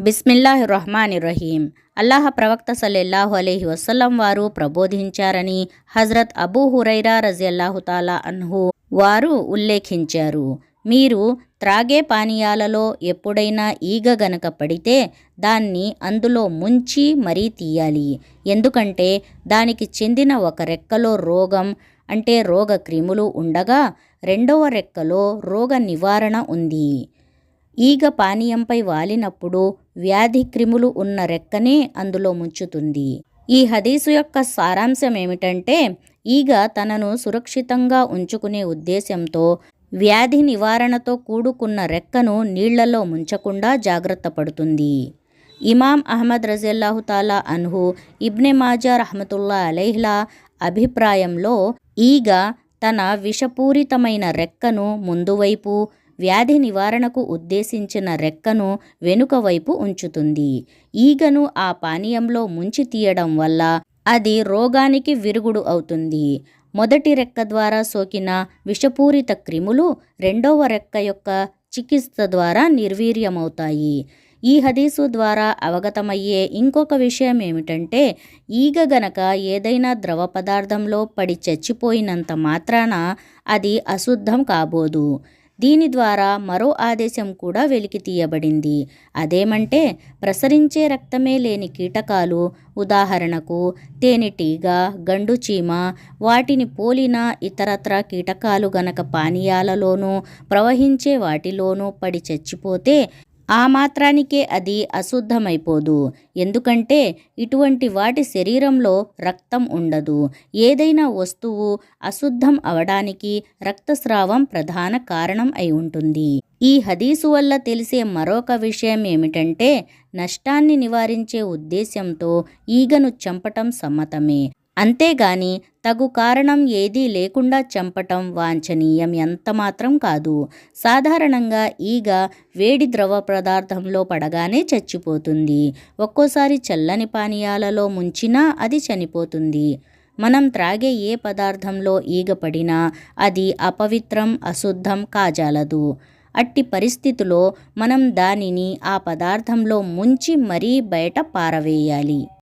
బిస్మిల్లాహ్ రహమాన్ రహీం అల్లాహ ప్రవక్త సల్లెల్లాహు అలీహి వసల్లం వారు ప్రబోధించారని హజరత్ అబూ హురైరా రజియల్లాహుతాలా అన్హు వారు ఉల్లేఖించారు. మీరు త్రాగే పానీయాలలో ఎప్పుడైనా ఈగ గనక పడితే దాన్ని అందులో ముంచి మరీ తీయాలి. ఎందుకంటే దానికి చెందిన ఒక రెక్కలో రోగం అంటే రోగ క్రిములు ఉండగా రెండవ రెక్కలో రోగ నివారణ ఉంది. ఈగ పానీయంపై వాలినప్పుడు వ్యాధి క్రిములు ఉన్న రెక్కనే అందులో ముంచుతుంది. ఈ హదీసు యొక్క సారాంశం ఏమిటంటే ఈగ తనను సురక్షితంగా ఉంచుకునే ఉద్దేశంతో వ్యాధి నివారణతో కూడుకున్న రెక్కను నీళ్ళలో ముంచకుండా జాగ్రత్త పడుతుంది. ఇమాం అహ్మద్ రజల్లాహుతాలా అన్హు ఇబ్నె మాజా రహమతుల్లా అలైహ్లా అభిప్రాయంలో ఈగ తన విషపూరితమైన రెక్కను ముందువైపు వ్యాధి నివారణకు ఉద్దేశించిన రెక్కను వెనుక వైపు ఉంచుతుంది. ఈగను ఆ పానీయంలో ముంచి తీయడం వల్ల అది రోగానికి విరుగుడు అవుతుంది. మొదటి రెక్క ద్వారా సోకిన విషపూరిత క్రిములు రెండవ రెక్క యొక్క చికిత్స ద్వారా నిర్వీర్యమవుతాయి. ఈ హదీసు ద్వారా అవగతమయ్యే ఇంకొక విషయం ఏమిటంటే ఈగ గనక ఏదైనా ద్రవ పదార్థంలో పడి చచ్చిపోయినంత మాత్రాన అది అశుద్ధం కాబోదు. దీని ద్వారా మరో ఆదేశం కూడా వెలికి తీయబడింది అదేమంటే ప్రసరించే రక్తమే లేని కీటకాలు ఉదాహరణకు తేనెటీగ గండుచీమ వాటిని పోలిన ఇతరత్ర కీటకాలు గనక పానీయాలలోనూ ప్రవహించే వాటిలోనూ పడి చచ్చిపోతే ఆ మాత్రానికే అది అశుద్ధమైపోదు. ఎందుకంటే ఇటువంటి వాటి శరీరంలో రక్తం ఉండదు. ఏదైనా వస్తువు అశుద్ధం అవడానికి రక్తస్రావం ప్రధాన కారణం అయి ఉంటుంది. ఈ హదీసు వల్ల తెలిసే మరొక విషయం ఏమిటంటే నష్టాన్ని నివారించే ఉద్దేశంతో ఈగను చంపటం సమ్మతమే. అంతేగాని తగు కారణం ఏదీ లేకుండా చంపటం వాంఛనీయం ఎంతమాత్రం కాదు. సాధారణంగా ఈగ వేడి ద్రవ పదార్థంలో పడగానే చచ్చిపోతుంది. ఒక్కోసారి చల్లని పానీయాలలో ముంచినా అది చనిపోతుంది. మనం త్రాగే ఏ పదార్థంలో ఈగ పడినా అది అపవిత్రం అశుద్ధం కాజాలదు. అట్టి పరిస్థితిలో మనం దానిని ఆ పదార్థంలో ముంచి మరీ బయట పారవేయాలి.